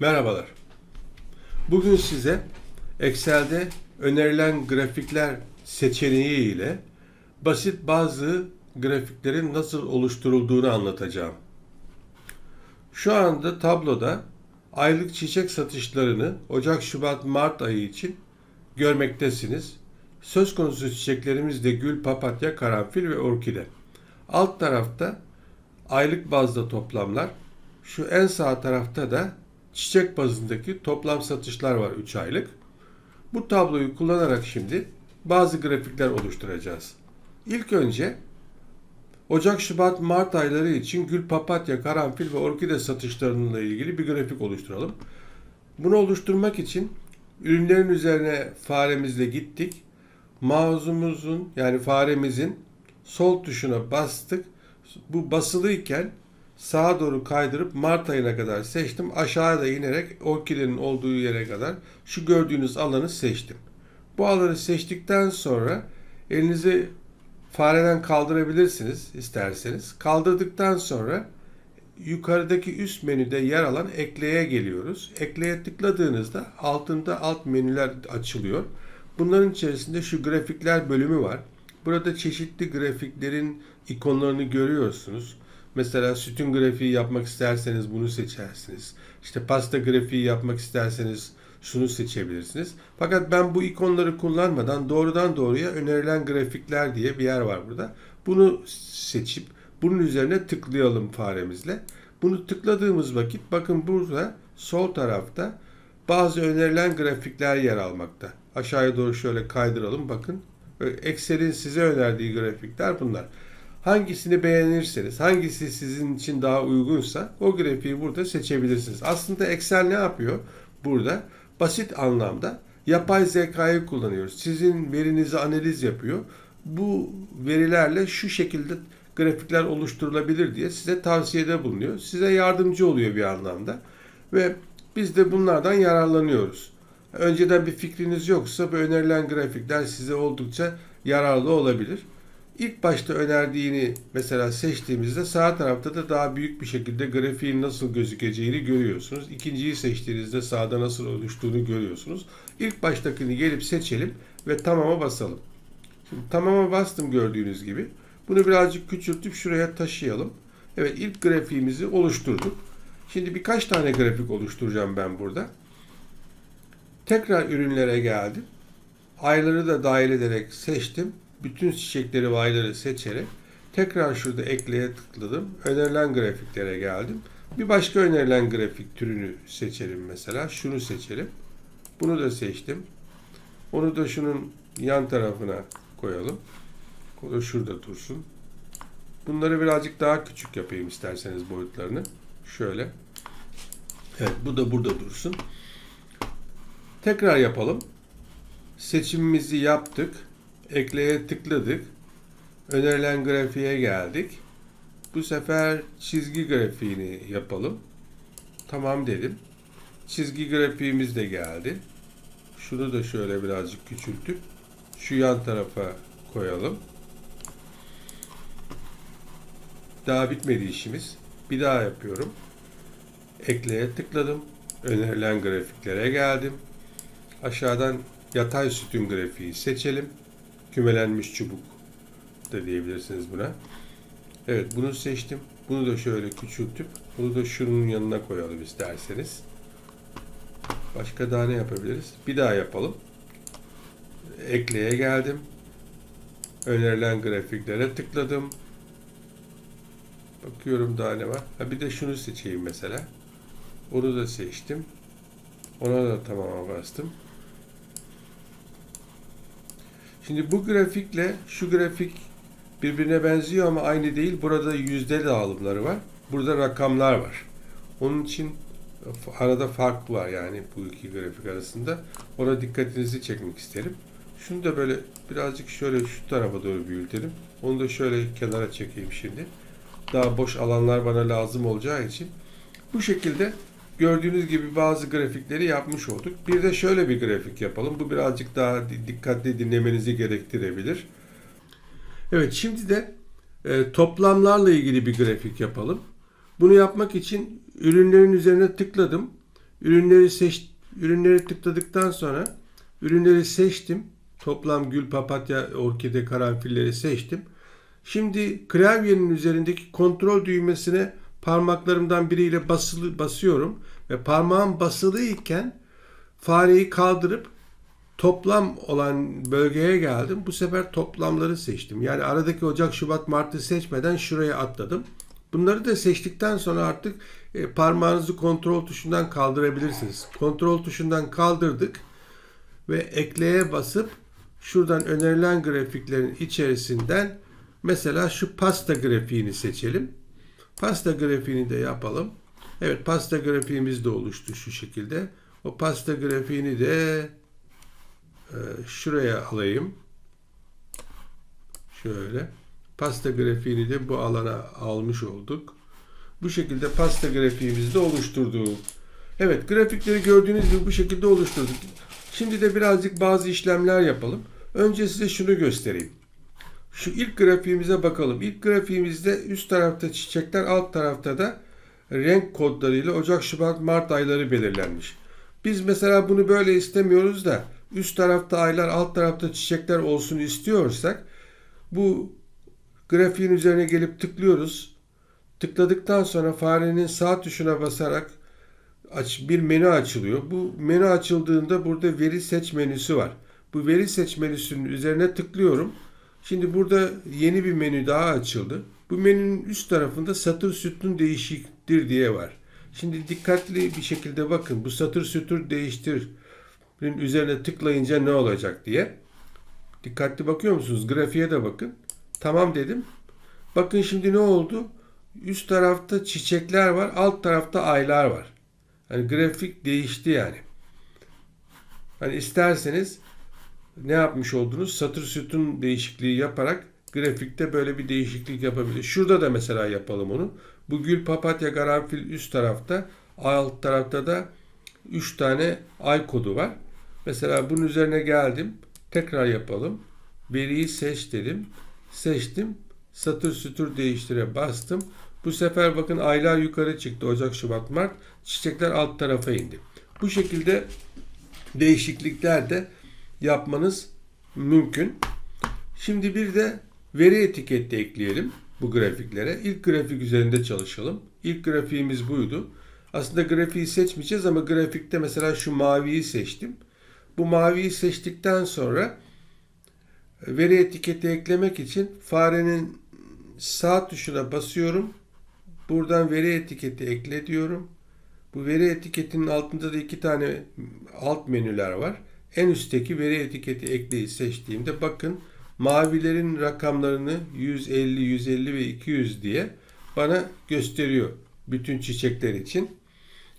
Merhabalar. Bugün size Excel'de önerilen grafikler seçeneği ile basit bazı grafiklerin nasıl oluşturulduğunu anlatacağım. Şu anda tabloda aylık çiçek satışlarını Ocak, Şubat, Mart ayı için görmektesiniz. Söz konusu çiçeklerimiz de gül, papatya, karanfil ve orkide. Alt tarafta aylık bazda toplamlar. Şu en sağ tarafta da çiçek bazındaki toplam satışlar var 3 aylık. Bu tabloyu kullanarak şimdi bazı grafikler oluşturacağız. İlk önce Ocak, Şubat, Mart ayları için gül, papatya, karanfil ve orkide satışlarıyla ilgili bir grafik oluşturalım. Bunu oluşturmak için ürünlerin üzerine faremizle gittik. Mouse'umuzun yani faremizin sol tuşuna bastık. Bu basılıyken sağa doğru kaydırıp Mart ayına kadar seçtim. Aşağıda inerek orkidenin olduğu yere kadar şu gördüğünüz alanı seçtim. Bu alanı seçtikten sonra elinizi fareden kaldırabilirsiniz isterseniz. Kaldırdıktan sonra yukarıdaki üst menüde yer alan ekleye geliyoruz. Ekleye tıkladığınızda altında alt menüler açılıyor. Bunların içerisinde şu grafikler bölümü var. Burada çeşitli grafiklerin ikonlarını görüyorsunuz. Mesela sütun grafiği yapmak isterseniz bunu seçersiniz. İşte pasta grafiği yapmak isterseniz şunu seçebilirsiniz. Fakat ben bu ikonları kullanmadan doğrudan doğruya önerilen grafikler diye bir yer var burada. Bunu seçip bunun üzerine tıklayalım faremizle. Bunu tıkladığımız vakit bakın burada sol tarafta bazı önerilen grafikler yer almakta. Aşağıya doğru şöyle kaydıralım bakın. Excel'in size önerdiği grafikler bunlar. Hangisini beğenirseniz, hangisi sizin için daha uygunsa o grafiği burada seçebilirsiniz. Aslında Excel ne yapıyor? Burada basit anlamda yapay zekayı kullanıyoruz. Sizin verinizi analiz yapıyor. Bu verilerle şu şekilde grafikler oluşturulabilir diye size tavsiyede bulunuyor. Size yardımcı oluyor bir anlamda. Ve biz de bunlardan yararlanıyoruz. Önceden bir fikriniz yoksa bu önerilen grafikler size oldukça yararlı olabilir. İlk başta önerdiğini mesela seçtiğimizde sağ tarafta da daha büyük bir şekilde grafiğin nasıl gözükeceğini görüyorsunuz. İkinciyi seçtiğinizde sağda nasıl oluştuğunu görüyorsunuz. İlk baştakini gelip seçelim ve tamama basalım. Şimdi tamama bastım gördüğünüz gibi. Bunu birazcık küçültüp şuraya taşıyalım. Evet ilk grafiğimizi oluşturduk. Şimdi birkaç tane grafik oluşturacağım ben burada. Tekrar ürünlere geldim. Ayları da dahil ederek seçtim. Bütün çiçekleri ve seçerek tekrar şurada ekleye tıkladım. Önerilen grafiklere geldim. Bir başka önerilen grafik türünü seçelim mesela. Şunu seçelim. Bunu da seçtim. Onu da şunun yan tarafına koyalım. O da şurada dursun. Bunları birazcık daha küçük yapayım isterseniz boyutlarını. Şöyle. Evet bu da burada dursun. Tekrar yapalım. Seçimimizi yaptık. Ekleye tıkladık. Önerilen grafiğe geldik. Bu sefer çizgi grafiğini yapalım. Tamam dedim. Çizgi grafiğimiz de geldi. Şunu da şöyle birazcık küçültüp şu yan tarafa koyalım. Daha bitmedi işimiz. Bir daha yapıyorum. Ekleye tıkladım. Önerilen grafiklere geldim. Aşağıdan yatay sütun grafiği seçelim. Kümelenmiş çubuk da diyebilirsiniz buna. Evet bunu seçtim. Bunu da şöyle küçültüp bunu da şunun yanına koyalım isterseniz. Başka daha ne yapabiliriz? Bir daha yapalım. Ekleye geldim. Önerilen grafiklere tıkladım. Bakıyorum daha ne var. Ha bir de şunu seçeyim mesela. Onu da seçtim. Ona da tamama bastım. Şimdi bu grafikle şu grafik birbirine benziyor ama aynı değil. Burada yüzde dağılımları var. Burada rakamlar var. Onun için arada fark var yani bu iki grafik arasında. Ona dikkatinizi çekmek isterim. Şunu da böyle birazcık şöyle şu tarafa doğru büyütelim. Onu da şöyle kenara çekeyim şimdi. Daha boş alanlar bana lazım olacağı için. Bu şekilde gördüğünüz gibi bazı grafikleri yapmış olduk. Bir de şöyle bir grafik yapalım. Bu birazcık daha dikkatli dinlemenizi gerektirebilir. Evet şimdi de e, toplamlarla ilgili bir grafik yapalım. Bunu yapmak için ürünlerin üzerine tıkladım. Ürünleri seç ürünleri tıkladıktan sonra ürünleri seçtim. Toplam gül, papatya, orkide, karanfilleri seçtim. Şimdi klavyenin üzerindeki kontrol düğmesine parmaklarımdan biriyle basılı basıyorum ve parmağım basılı iken fareyi kaldırıp toplam olan bölgeye geldim. Bu sefer toplamları seçtim. Yani aradaki Ocak, Şubat, Mart'ı seçmeden şuraya atladım. Bunları da seçtikten sonra artık e, parmağınızı kontrol tuşundan kaldırabilirsiniz. Kontrol tuşundan kaldırdık ve ekleye basıp şuradan önerilen grafiklerin içerisinden mesela şu pasta grafiğini seçelim. Pasta grafiğini de yapalım. Evet pasta grafiğimiz de oluştu şu şekilde. O pasta grafiğini de e, şuraya alayım. Şöyle. Pasta grafiğini de bu alana almış olduk. Bu şekilde pasta grafiğimizi de oluşturduk. Evet grafikleri gördüğünüz gibi bu şekilde oluşturduk. Şimdi de birazcık bazı işlemler yapalım. Önce size şunu göstereyim. Şu ilk grafiğimize bakalım. İlk grafiğimizde üst tarafta çiçekler, alt tarafta da renk kodlarıyla Ocak, Şubat, Mart ayları belirlenmiş. Biz mesela bunu böyle istemiyoruz da üst tarafta aylar, alt tarafta çiçekler olsun istiyorsak bu grafiğin üzerine gelip tıklıyoruz. Tıkladıktan sonra farenin sağ tuşuna basarak aç, bir menü açılıyor. Bu menü açıldığında burada veri seç menüsü var. Bu veri seç menüsünün üzerine tıklıyorum. Şimdi burada yeni bir menü daha açıldı. Bu menünün üst tarafında satır sütun değişiktir diye var. Şimdi dikkatli bir şekilde bakın bu satır sütun değiştir üzerine tıklayınca ne olacak diye. Dikkatli bakıyor musunuz? Grafiğe de bakın. Tamam dedim. Bakın şimdi ne oldu? Üst tarafta çiçekler var, alt tarafta aylar var. Hani grafik değişti yani. Hani isterseniz ne yapmış oldunuz? Satır sütun değişikliği yaparak grafikte böyle bir değişiklik yapabilir. Şurada da mesela yapalım onu. Bu gül, papatya, karanfil üst tarafta, alt tarafta da 3 tane ay kodu var. Mesela bunun üzerine geldim. Tekrar yapalım. Veriyi seç dedim. Seçtim. Satır sütür değiştire bastım. Bu sefer bakın aylar yukarı çıktı. Ocak, Şubat, Mart. Çiçekler alt tarafa indi. Bu şekilde değişiklikler de yapmanız mümkün. Şimdi bir de veri etiketi ekleyelim bu grafiklere. İlk grafik üzerinde çalışalım. İlk grafiğimiz buydu. Aslında grafiği seçmeyeceğiz ama grafikte mesela şu maviyi seçtim. Bu maviyi seçtikten sonra veri etiketi eklemek için farenin sağ tuşuna basıyorum. Buradan veri etiketi ekle diyorum. Bu veri etiketinin altında da iki tane alt menüler var. En üstteki veri etiketi ekleyi seçtiğimde bakın mavilerin rakamlarını 150, 150 ve 200 diye bana gösteriyor bütün çiçekler için.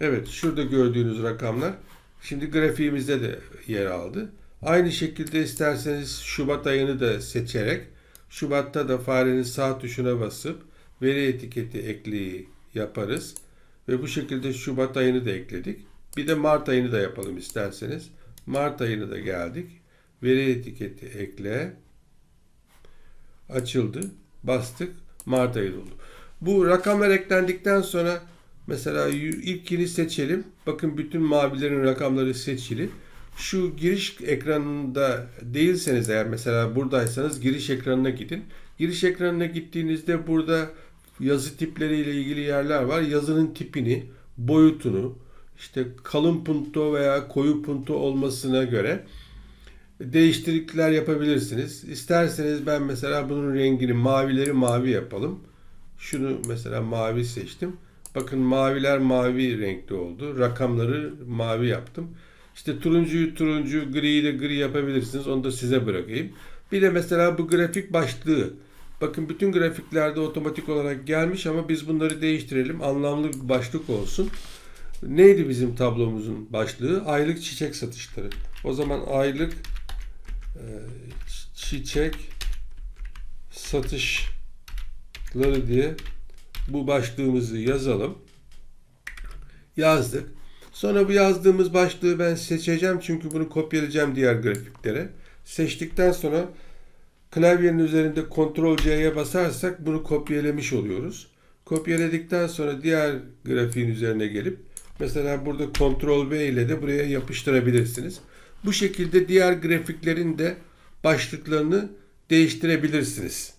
Evet şurada gördüğünüz rakamlar şimdi grafiğimizde de yer aldı. Aynı şekilde isterseniz Şubat ayını da seçerek Şubat'ta da farenin sağ tuşuna basıp veri etiketi ekleyi yaparız. Ve bu şekilde Şubat ayını da ekledik. Bir de Mart ayını da yapalım isterseniz. Mart ayını da geldik. Veri etiketi ekle. Açıldı. Bastık. Mart ayı oldu. Bu rakamlar eklendikten sonra mesela ilkini seçelim. Bakın bütün mavilerin rakamları seçili. Şu giriş ekranında değilseniz eğer mesela buradaysanız giriş ekranına gidin. Giriş ekranına gittiğinizde burada yazı tipleriyle ilgili yerler var. Yazının tipini, boyutunu, işte kalın punto veya koyu punto olmasına göre değişiklikler yapabilirsiniz. İsterseniz ben mesela bunun rengini mavileri mavi yapalım. Şunu mesela mavi seçtim. Bakın maviler mavi renkli oldu. Rakamları mavi yaptım. İşte turuncuyu turuncu, griyi de gri yapabilirsiniz. Onu da size bırakayım. Bir de mesela bu grafik başlığı. Bakın bütün grafiklerde otomatik olarak gelmiş ama biz bunları değiştirelim. Anlamlı bir başlık olsun. Neydi bizim tablomuzun başlığı? Aylık çiçek satışları. O zaman aylık e, çiçek satışları diye bu başlığımızı yazalım. Yazdık. Sonra bu yazdığımız başlığı ben seçeceğim çünkü bunu kopyalayacağım diğer grafiklere. Seçtikten sonra klavyenin üzerinde Ctrl C'ye basarsak bunu kopyalamış oluyoruz. Kopyaladıktan sonra diğer grafiğin üzerine gelip Mesela burada Ctrl V ile de buraya yapıştırabilirsiniz. Bu şekilde diğer grafiklerin de başlıklarını değiştirebilirsiniz.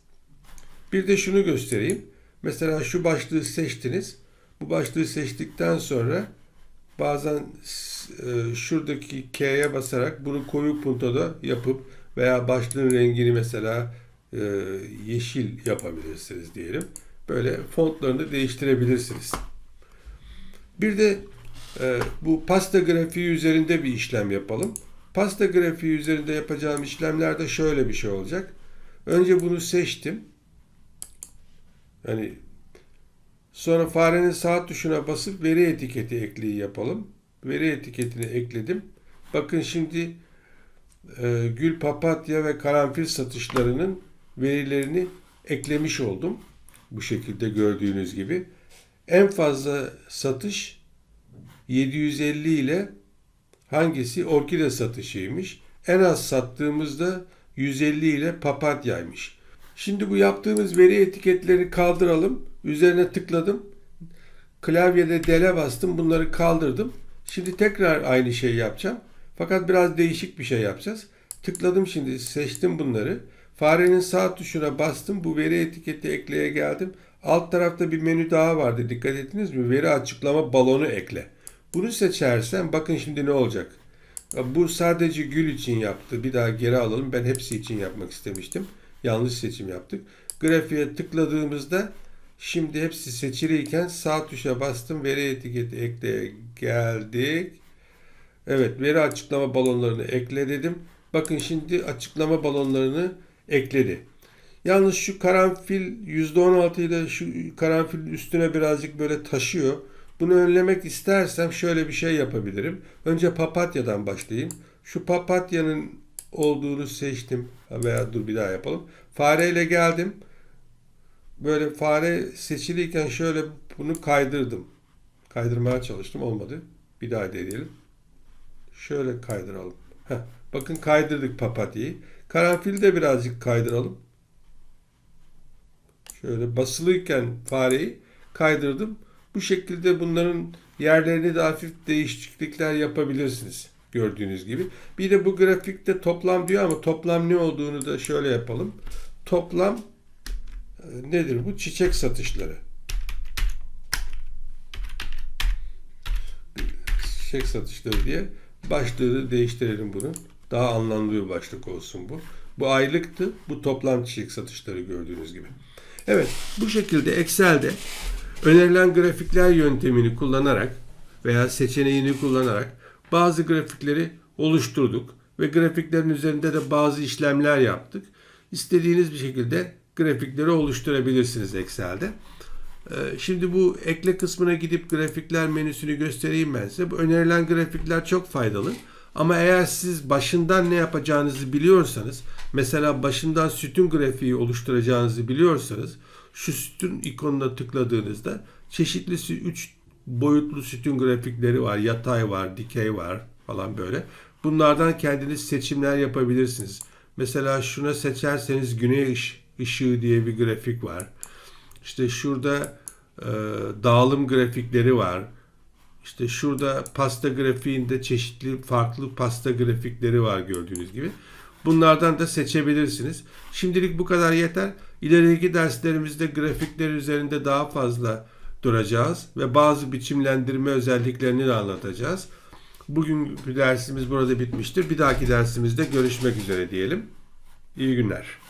Bir de şunu göstereyim. Mesela şu başlığı seçtiniz. Bu başlığı seçtikten sonra bazen e, şuradaki K'ye basarak bunu koyu puntoda yapıp veya başlığın rengini mesela e, yeşil yapabilirsiniz diyelim. Böyle fontlarını değiştirebilirsiniz. Bir de e, bu pasta grafiği üzerinde bir işlem yapalım. Pasta grafiği üzerinde yapacağım işlemlerde şöyle bir şey olacak. Önce bunu seçtim. Yani sonra farenin sağ tuşuna basıp veri etiketi ekleyi yapalım. Veri etiketini ekledim. Bakın şimdi e, gül, papatya ve karanfil satışlarının verilerini eklemiş oldum. Bu şekilde gördüğünüz gibi. En fazla satış 750 ile hangisi orkide satışıymış. En az sattığımızda 150 ile papatyaymış. Şimdi bu yaptığımız veri etiketleri kaldıralım. Üzerine tıkladım. Klavyede dele bastım. Bunları kaldırdım. Şimdi tekrar aynı şeyi yapacağım. Fakat biraz değişik bir şey yapacağız. Tıkladım şimdi seçtim bunları. Farenin sağ tuşuna bastım. Bu veri etiketi ekleye geldim. Alt tarafta bir menü daha vardı. Dikkat ettiniz mi? Veri açıklama balonu ekle. Bunu seçersem bakın şimdi ne olacak. Bu sadece gül için yaptı. Bir daha geri alalım. Ben hepsi için yapmak istemiştim. Yanlış seçim yaptık. Grafiğe tıkladığımızda şimdi hepsi seçiliyken sağ tuşa bastım. Veri etiketi ekleye geldik. Evet veri açıklama balonlarını ekle dedim. Bakın şimdi açıklama balonlarını ekledi. Yalnız şu karanfil %16 ile şu karanfil üstüne birazcık böyle taşıyor. Bunu önlemek istersem şöyle bir şey yapabilirim. Önce papatyadan başlayayım. Şu papatyanın olduğunu seçtim. Veya dur bir daha yapalım. Fareyle geldim. Böyle fare seçiliyken şöyle bunu kaydırdım. Kaydırmaya çalıştım. Olmadı. Bir daha deneyelim. Şöyle kaydıralım. Heh, bakın kaydırdık papatyayı. Karanfili de birazcık kaydıralım. Şöyle basılıyken fareyi kaydırdım. Bu şekilde bunların yerlerini de hafif değişiklikler yapabilirsiniz. Gördüğünüz gibi. Bir de bu grafikte toplam diyor ama toplam ne olduğunu da şöyle yapalım. Toplam e, nedir bu? Çiçek satışları. Çiçek satışları diye başlığı değiştirelim bunu. Daha anlamlı bir başlık olsun bu. Bu aylıktı. Bu toplam çiçek satışları gördüğünüz gibi. Evet bu şekilde Excel'de önerilen grafikler yöntemini kullanarak veya seçeneğini kullanarak bazı grafikleri oluşturduk ve grafiklerin üzerinde de bazı işlemler yaptık. İstediğiniz bir şekilde grafikleri oluşturabilirsiniz Excel'de. Ee, Şimdi bu ekle kısmına gidip grafikler menüsünü göstereyim ben size. Bu önerilen grafikler çok faydalı. Ama eğer siz başından ne yapacağınızı biliyorsanız, mesela başından sütun grafiği oluşturacağınızı biliyorsanız, şu sütun ikonuna tıkladığınızda çeşitli 3 boyutlu sütun grafikleri var. Yatay var, dikey var falan böyle. Bunlardan kendiniz seçimler yapabilirsiniz. Mesela şuna seçerseniz güneş ışığı diye bir grafik var. İşte şurada e, dağılım grafikleri var. İşte şurada pasta grafiğinde çeşitli farklı pasta grafikleri var gördüğünüz gibi. Bunlardan da seçebilirsiniz. Şimdilik bu kadar yeter. İleriki derslerimizde grafikler üzerinde daha fazla duracağız ve bazı biçimlendirme özelliklerini de anlatacağız. Bugün dersimiz burada bitmiştir. Bir dahaki dersimizde görüşmek üzere diyelim. İyi günler.